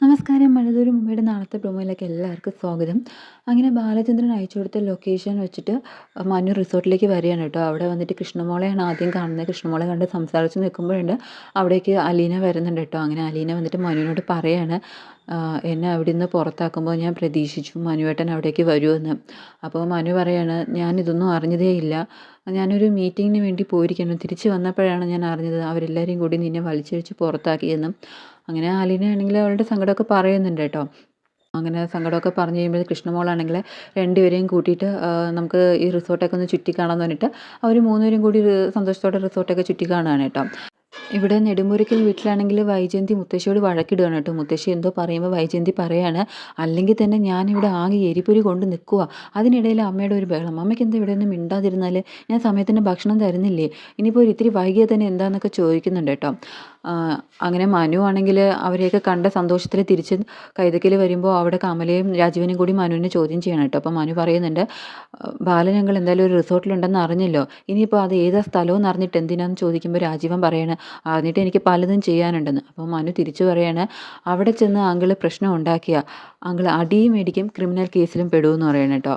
നമസ്കാരം. മഴതൊരു മുമ്പയുടെ നാളത്തെ പ്രൊമോയിലേക്ക് എല്ലാവർക്കും സ്വാഗതം. അങ്ങനെ ബാലചന്ദ്രൻ അയച്ചു കൊടുത്ത ലൊക്കേഷൻ വെച്ചിട്ട് മനു റിസോർട്ടിലേക്ക് വരികയാണ് കേട്ടോ. അവിടെ വന്നിട്ട് കൃഷ്ണമോളെയാണ് ആദ്യം കാണുന്നത്. കൃഷ്ണമോളെ കണ്ട് സംസാരിച്ച് നിൽക്കുമ്പോഴുണ്ട് അവിടേക്ക് അലീന വരുന്നുണ്ട് കേട്ടോ. അങ്ങനെ അലീന വന്നിട്ട് മനുവിനോട് പറയാണ് എന്നെ അവിടെ നിന്ന് പുറത്താക്കുമ്പോൾ ഞാൻ പ്രതീക്ഷിച്ചു മനുവേട്ടൻ അവിടേക്ക് വരുമെന്ന്. അപ്പോൾ മനു പറയാണ് ഞാനിതൊന്നും അറിഞ്ഞതേ ഇല്ല. ഞാനൊരു മീറ്റിങ്ങിന് വേണ്ടി പോയിരിക്കുന്നു. തിരിച്ച് വന്നപ്പോഴാണ് ഞാൻ അറിഞ്ഞത് അവരെല്ലാവരെയും കൂടി നിന്നെ വലിച്ചഴിച്ച് പുറത്താക്കിയെന്നും. അങ്ങനെ ആലിനയാണെങ്കിൽ അവളുടെ സങ്കടമൊക്കെ പറയുന്നുണ്ട് കേട്ടോ. അങ്ങനെ സങ്കടമൊക്കെ പറഞ്ഞു കഴിയുമ്പോൾ കൃഷ്ണമോളാണെങ്കിൽ രണ്ടുപേരെയും കൂട്ടിയിട്ട് നമുക്ക് ഈ റിസോർട്ടൊക്കെ ഒന്ന് ചുറ്റി കാണാമെന്ന് പറഞ്ഞിട്ട് അവർ മൂന്നുപേരും കൂടി സന്തോഷത്തോടെ റിസോർട്ടൊക്കെ ചുറ്റി കാണുകയാണ് കേട്ടോ. ഇവിടെ നെടുമുറിക്കൽ വീട്ടിലാണെങ്കിൽ വൈജയന്തി മുത്തശ്ശിയോട് വഴക്കിടുകയാണ് കേട്ടോ. മുത്തശ്ശി എന്തോ പറയുമ്പോൾ വൈജയന്തി പറയാണ് അല്ലെങ്കിൽ തന്നെ ഞാനിവിടെ ആകെ എരിപ്പൊരി കൊണ്ട് നിൽക്കുക അതിനിടയിൽ അമ്മയുടെ ഒരു ബഹളം. അമ്മയ്ക്ക് എന്താ ഇവിടെ ഒന്നും മിണ്ടാതിരുന്നാൽ ഞാൻ സമയത്തിന് ഭക്ഷണം തരുന്നില്ലേ? ഇനിയിപ്പോൾ ഒരു ഇത്തിരി വൈകിയാൽ തന്നെ എന്താണെന്നൊക്കെ ചോദിക്കുന്നുണ്ട് കേട്ടോ. അങ്ങനെ മനു ആണെങ്കിൽ അവരെയൊക്കെ കണ്ട സന്തോഷത്തിൽ തിരിച്ച് കൈതക്കൽ വരുമ്പോൾ അവിടെ കമലയും രാജീവനും കൂടി മനുവിനെ ചോദ്യം ചെയ്യണം കേട്ടോ. അപ്പോൾ മനു പറയുന്നുണ്ട് ബാലൻ ഞങ്ങൾ എന്തായാലും ഒരു റിസോർട്ടിലുണ്ടെന്ന് അറിഞ്ഞല്ലോ. ഇനിയിപ്പോൾ അത് ഏതാ സ്ഥലമെന്ന് അറിഞ്ഞിട്ട് എന്തിനാന്ന് ചോദിക്കുമ്പോൾ രാജീവൻ പറയണ അറിഞ്ഞിട്ട് എനിക്ക് പലതും ചെയ്യാനുണ്ടെന്ന്. അപ്പോൾ മനു തിരിച്ചു പറയാണ് അവിടെ ചെന്ന് അങ്കിൾ പ്രശ്നം ഉണ്ടാക്കിയ അങ്കിൾ അടിയും മേടിക്കും ക്രിമിനൽ കേസിലും പെടുമെന്ന് പറയണം കേട്ടോ.